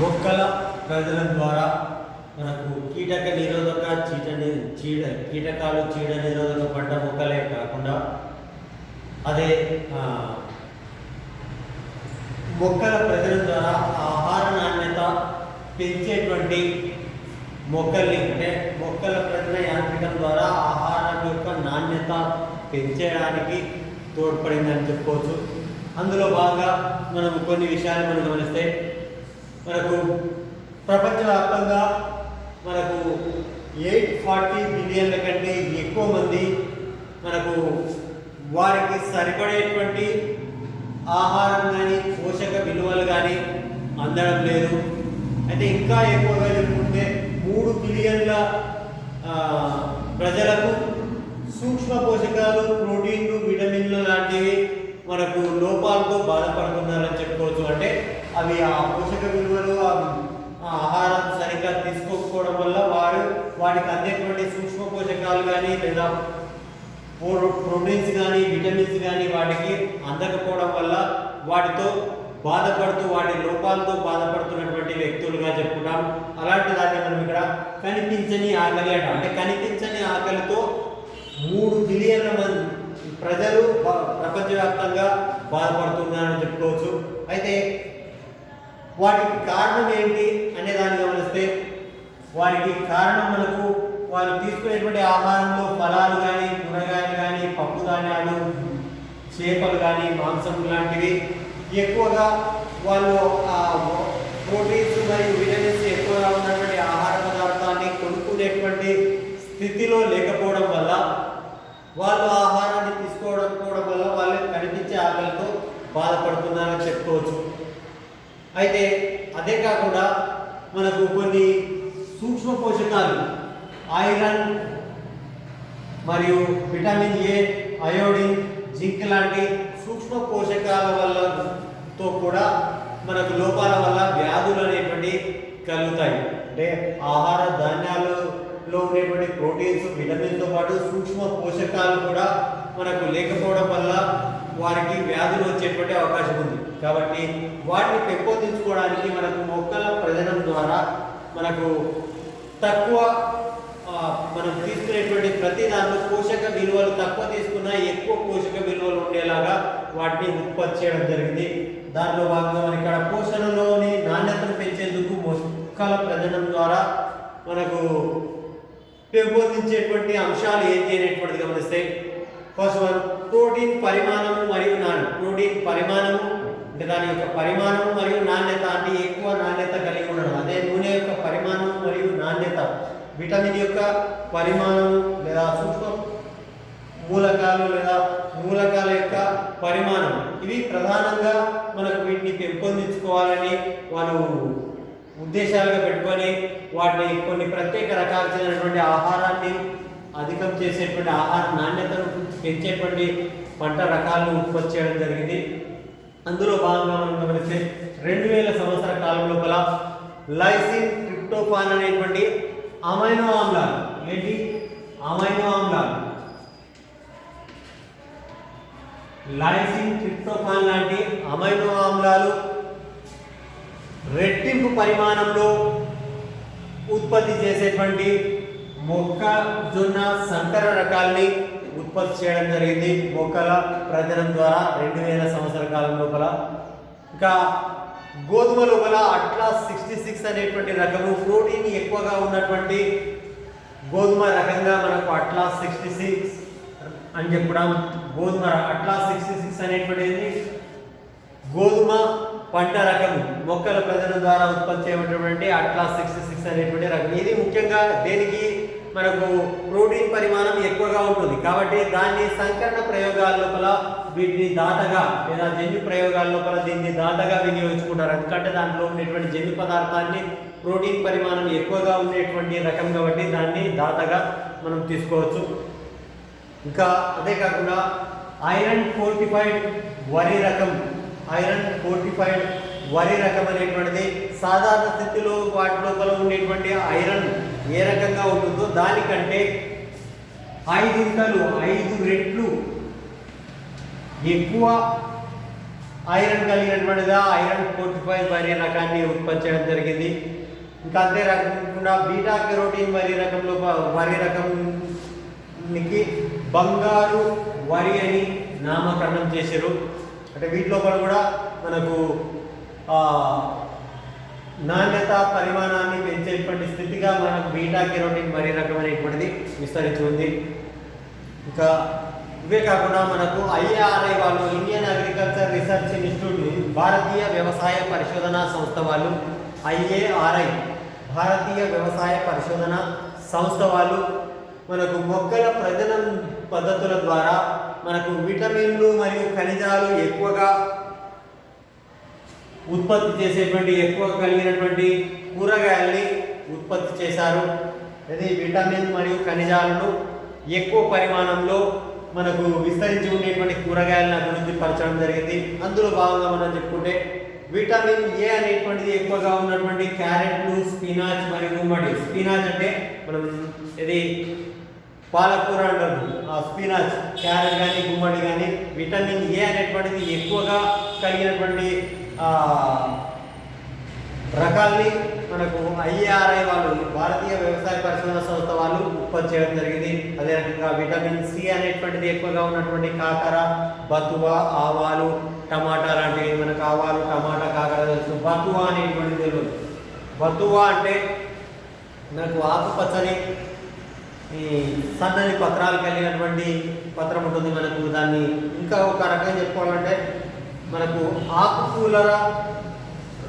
మొక్కల ప్రజల ద్వారా మనకు కీటక నిరోధక చీట ని- చీడ కీటకాలు చీడ నిరోధక పంట మొక్కలే కాకుండా అదే మొక్కల ప్రజల ద్వారా ఆహార నాణ్యత పెంచేటువంటి మొక్కల్ని అంటే మొక్కల ప్రజల యాంత్రికం ద్వారా ఆహారం యొక్క నాణ్యత పెంచడానికి తోడ్పడిందని చెప్పుకోవచ్చు. అందులో బాగా మనం కొన్ని విషయాలు మనం గమనిస్తే మనకు ప్రపంచవ్యాప్తంగా మనకు ఎయిట్ ఫార్టీ బిలియన్ల కంటే ఎక్కువ మంది మనకు వారికి సరిపడేటువంటి ఆహారం కానీ పోషక విలువలు కానీ అందడం లేదు. అయితే ఇంకా ఎక్కువగా చెప్పుకుంటే మూడు బిలియన్ల ప్రజలకు సూక్ష్మ పోషకాలు ప్రోటీన్లు విటమిన్లు లాంటివి మనకు లోపాలతో బాధపడుతున్నారని చెప్పుకోవచ్చు. అంటే అవి ఆ పోషక విలువ ఆ ఆ ఆహారం సరిగ్గా తీసుకోకపోవడం వల్ల వారు వాటికి అందేటువంటి సూక్ష్మ పోషకాలు కానీ లేదా ప్రోటీన్స్ కానీ విటమిన్స్ కానీ వాటికి అందకపోవడం వల్ల వాటితో బాధపడుతూ వాటి లోపాలతో బాధపడుతున్నటువంటి వ్యక్తులుగా చెప్పుకుంటాం. అలాంటి దాన్ని మనం ఇక్కడ కనిపించని ఆకలి అంటాం. అంటే కనిపించని ఆకలితో మూడు బిలియన్ల మంది ప్రజలు ప్రపంచవ్యాప్తంగా బాధపడుతున్నారని చెప్పుకోవచ్చు. అయితే వాటికి కారణం ఏంటి అనే దాన్ని గమనిస్తే వారికి కారణం వారు తీసుకునేటువంటి ఆహారంలో ఫలాలు కానీ కూరగాయలు కానీ పప్పు ధాన్యాలు చేపలు కానీ మాంసం లాంటివి ఎక్కువగా వాళ్ళు ఆ ప్రోటీన్స్ మరియు విటమిన్స్ ఎక్కువగా ఉన్నటువంటి ఆహార పదార్థాన్ని కొనుక్కునేటువంటి స్థితిలో లేకపోవడం వల్ల వాళ్ళు ఆహారాన్ని తీసుకోవడం పోవడం వల్ల వాళ్ళు కనిపించే ఆకలితో బాధపడుతున్నారని చెప్పుకోవచ్చు. అయితే అదే కాకుండా మనకు కొన్ని సూక్ష్మ పోషకాలు ఐరన్ మరియు విటమిన్ ఏ అయోడిన్ జింక్ లాంటి సూక్ష్మ పోషకాల వల్ల తో కూడా మనకు లోపాల వల్ల వ్యాధులు అనేటువంటి కలుగుతాయి. అంటే ఆహార ధాన్యాలలో ఉండేటువంటి ప్రోటీన్స్ విటమిన్తో పాటు సూక్ష్మ పోషకాలు కూడా మనకు లేకపోవడం వల్ల వారికి వ్యాధులు వచ్చేటువంటి అవకాశం ఉంది. కాబట్టి వాటిని పెంపొందించుకోవడానికి మనకు మొక్కల ప్రజనం ద్వారా మనకు తక్కువ మనం తీసుకునేటువంటి ప్రతి దాంట్లో పోషక విలువలు తక్కువ తీసుకున్నా ఎక్కువ పోషక విలువలు ఉండేలాగా వాటిని ఉత్పత్తి చేయడం జరిగింది. దానిలో భాగంగా మన ఇక్కడ పోషణలోని నాణ్యతను పెంచేందుకు మొక్కల ప్రజనం ద్వారా మనకు పెంపొందించేటువంటి అంశాలు ఏంటి అనేటువంటిది గమనిస్తే ఫస్ట్ వన్ ప్రోటీన్ పరిమాణము మరియు నాణ్యత. ప్రోటీన్ పరిమాణము అంటే దాని యొక్క పరిమాణము మరియు నాణ్యత అంటే ఎక్కువ నాణ్యత కలిగి ఉండడం. అదే నూనె యొక్క పరిమాణం మరియు నాణ్యత విటమిన్ యొక్క పరిమాణము లేదా సూక్ష్మ మూలకాలు లేదా మూలకాల యొక్క పరిమాణం. ఇవి ప్రధానంగా మనకు వీటిని పెంపొందించుకోవాలని వాళ్ళు ఉద్దేశాలుగా పెట్టుకొని వాటిని కొన్ని ప్రత్యేక రకాలు చెందినటువంటి ఆహారాన్ని అధికం చేసేటువంటి ఆహార నాణ్యతను పెంచేటువంటి పంట రకాలను ఉత్పత్తి చేయడం జరిగింది. అందులో భాగంగా మనం గమనిస్తే రెండు వేల సంవత్సర కాలం లోపల లైసిన్ ట్రిప్టోఫాన్ అనేటువంటి అమైనో ఆమ్లాలు. ఏంటి? అమైనో ఆమ్లాలు. లైసిన్ ట్రిప్టోఫాన్ లాంటి అమైనో ఆమ్లాలు రెట్టింపు పరిమాణంలో ఉత్పత్తి చేసేటువంటి మొక్కజొన్న సంకర రకాల్ని ఉత్పత్తి చేయడం జరిగింది. మొక్కల ప్రజనం ద్వారా రెండు వేల సంవత్సర కాలం లోపల. ఇంకా గోధుమ లోపల అట్లా సిక్స్టీ సిక్స్ అనేటువంటి రకము ప్రోటీన్ ఎక్కువగా ఉన్నటువంటి గోధుమ రకంగా మనకు అట్లా సిక్స్టీ సిక్స్ అని చెప్పడం గోధుమ అట్లా సిక్స్టీ సిక్స్ అనేటువంటిది గోధుమ పంట రకం మొక్కల ప్రజల ద్వారా ఉత్పత్తి చేయబడినటువంటి అట్లా సిక్స్టీ సిక్స్ అనేటువంటి రకం. ఇది ముఖ్యంగా దేనికి మనకు ప్రోటీన్ పరిమాణం ఎక్కువగా ఉంటుంది. కాబట్టి దాన్ని సంకరణ ప్రయోగాల లోపల వీటిని దాటగా లేదా జన్యు ప్రయోగాల లోపల దీన్ని దాటగా వినియోగించుకుంటారు. ఎందుకంటే దాంట్లో ఉండేటువంటి జన్యు పదార్థాన్ని ప్రోటీన్ పరిమాణం ఎక్కువగా ఉండేటువంటి రకం కాబట్టి దాన్ని దాటగా మనం తీసుకోవచ్చు. ఇంకా అదే కాకుండా ఐరన్ ఫోర్టిఫైడ్ వరి రకం. ఐరన్ ఫోర్టిఫైడ్ వరి రకం అనేటువంటిది సాధారణ స్థితిలో వాటి లోపల ఉండేటువంటి ఐరన్ ఏ రకంగా ఉంటుందో దానికంటే ఐదింతలు ఐదు రెట్లు ఎక్కువ ఐరన్ కలిగినటువంటిదా? ఐరన్ ఫోర్టిఫైడ్ వరి రకాన్ని ఉత్పత్తి చేయడం జరిగింది. ఇంకా అంతే రకంగా బీటా కెరోటిన్ వరి రకంలో వరి రకంకి బంగారు వరి అని నామకరణం చేశారు. అంటే వీటి లోపల కూడా మనకు నాణ్యత పరిమాణాన్ని పెంచేటువంటి స్థితిగా మనకు బీటా కెరోటిన్ మరీ రకం అనేటువంటిది విస్తరించి ఇంకా ఇవే కాకుండా మనకు ఐఏఆర్ఐ వాళ్ళు ఇండియన్ అగ్రికల్చర్ రీసెర్చ్ ఇన్స్టిట్యూట్ భారతీయ వ్యవసాయ పరిశోధన సంస్థ వాళ్ళు ఐఏఆర్ఐ భారతీయ వ్యవసాయ పరిశోధన సంస్థ వాళ్ళు మనకు మొక్కల ప్రజనం పద్ధతుల ద్వారా మనకు విటమిన్లు మరియు ఖనిజాలు ఎక్కువగా ఉత్పత్తి చేసేటువంటి ఎక్కువ కలిగినటువంటి కూరగాయల్ని ఉత్పత్తి చేశారు. అది విటమిన్ మరియు ఖనిజాలను ఎక్కువ పరిమాణంలో మనకు విస్తరించి ఉండేటువంటి కూరగాయలను అభివృద్ధి పరచడం జరిగింది. అందులో భాగంగా మనం చెప్పుకుంటే విటమిన్ ఏ అనేటువంటిది ఎక్కువగా ఉన్నటువంటి క్యారెట్లు స్పినాచ్ మరియు గుమ్మడి. స్పినాచ్ అంటే మనం ఇది పాలకూర అంటారు. ఆ స్పినాచ్ క్యారెట్ కానీ గుమ్మడి కానీ విటమిన్ ఏ అనేటువంటిది ఎక్కువగా కలిగినటువంటి రకాల్ని మనకు ఐఏఆర్ఐ వాళ్ళు భారతీయ వ్యవసాయ పరిశోధన సంస్థ వాళ్ళు ఉత్పత్తి చేయడం జరిగింది. అదే రకంగా విటమిన్ సి అనేటువంటిది ఎక్కువగా ఉన్నటువంటి కాకర బతువ ఆవాలు టమాటా లాంటివి. మనకు ఆవాలు టమాటా కాకర తెలుసు. బతువ అనేటువంటిది తెలియదు బతువ అంటే మనకు ఆకుపచ్చని ఈ సన్నని పత్రాలు కలిగినటువంటి పత్రం ఉంటుంది మనకు. దాన్ని ఇంకా ఒక రకంగా చెప్పుకోవాలంటే మనకు ఆకుకూలర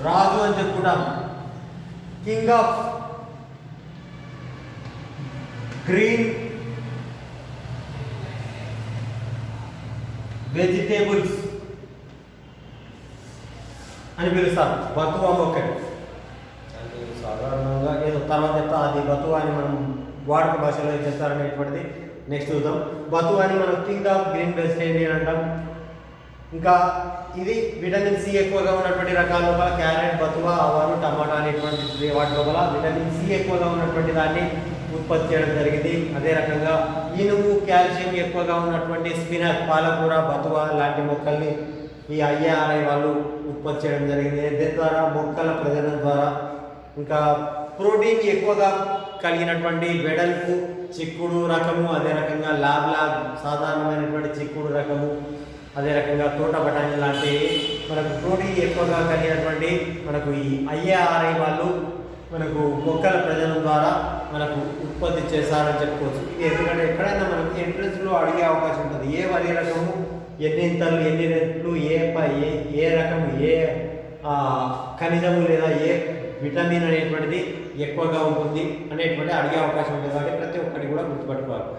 రాజు అని చెప్పుకుంటాం. కింగ్ ఆఫ్ గ్రీన్ వెజిటేబుల్స్ అని పిలుస్తారు. బతువా మొక్కని సాధారణంగా ఏదో తర్వాత చెప్తా అది బతువా అని మనం వాడుక భాషలో ఏం చెప్తారనేటువంటిది నెక్స్ట్ చూద్దాం. బతువా అని మనం కింగ్ ఆఫ్ గ్రీన్ వెజిటేరియన్ అంటాం. ఇంకా ఇది విటమిన్ సి ఎక్కువగా ఉన్నటువంటి రకాల లోపల క్యారెట్ బతువ ఆవాలు టమాటా అనేటువంటి వాటి లోపల విటమిన్ సి ఎక్కువగా ఉన్నటువంటి దాన్ని ఉత్పత్తి చేయడం జరిగింది. అదే రకంగా ఇనుము కాల్షియం ఎక్కువగా ఉన్నటువంటి స్పినచ్ పాలకూర బతువ లాంటి మొక్కల్ని ఈ ఐఏఆర్ఐ వాళ్ళు ఉత్పత్తి చేయడం జరిగింది. దీని ద్వారా మొక్కల ప్రజనం ద్వారా ఇంకా ప్రోటీన్ ఎక్కువగా కలిగినటువంటి వెడల్పు చిక్కుడు రకము అదే రకంగా లాబ్లా సాధారణమైనటువంటి చిక్కుడు రకము అదే రకంగా తోట బఠానీ లాంటి మనకు ప్రోటీన్ ఎక్కువగా కలిగినటువంటి మనకు ఈ ఐఏఆర్ఐ వాళ్ళు మనకు మొక్కల ప్రజల ద్వారా మనకు ఉత్పత్తి చేశారని చెప్పుకోవచ్చు. ఇది ఎందుకంటే ఎక్కడైనా మనకు ఎంట్రన్స్లో అడిగే అవకాశం ఉంటుంది. ఏ వరి రకము ఎన్ని ఇంతలు ఎన్ని రెట్లు ఏ ఏ ఏ రకం ఏ ఖనిజము లేదా ఏ విటమిన్ అనేటువంటిది ఎక్కువగా ఉంటుంది అనేటువంటి అడిగే అవకాశం ఉంటుంది కాబట్టి ప్రతి ఒక్కటి కూడా గుర్తుపెట్టుకోవాలి.